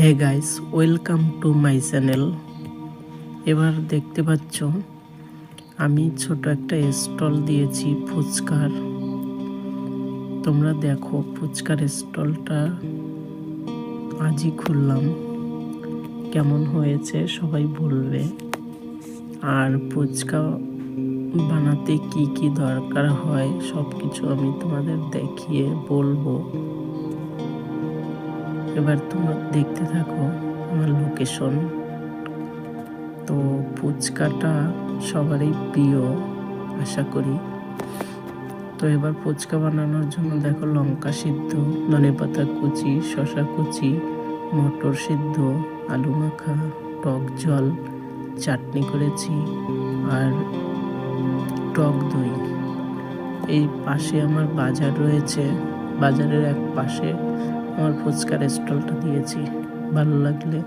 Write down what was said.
Hey guys, welcome to my channel. এবার দেখতে পাচ্ছ, আমি ছোট একটা স্টল দিয়েছি ফুচকার। তোমরা দেখো ফুচকার স্টলটা, আজই খুললাম। কেমন হয়েছে সবাই বলবে। আর ফুচকা বানাতে কি কি দরকার হয় সব কিছু আমি তোমাদের দেখিয়ে বলব। এবার তোমরা দেখতে থাকো আমার লোকেশন তো ফুচকাটা সবারই প্রিয়, আশা করি। তো এবার ফুচকা বানানোর জন্য দেখো লঙ্কা সিদ্ধ, ধনে পাতা কুচি শশা কুচি, মটর সিদ্ধ, আলু মাখা, টক জল, চাটনি করেছি, আর টক দই। এই পাশে আমার বাজার রয়েছে, বাজারের এক পাশে আমার ফুচকার স্টলটা দিয়েছি ভালো লাগলে।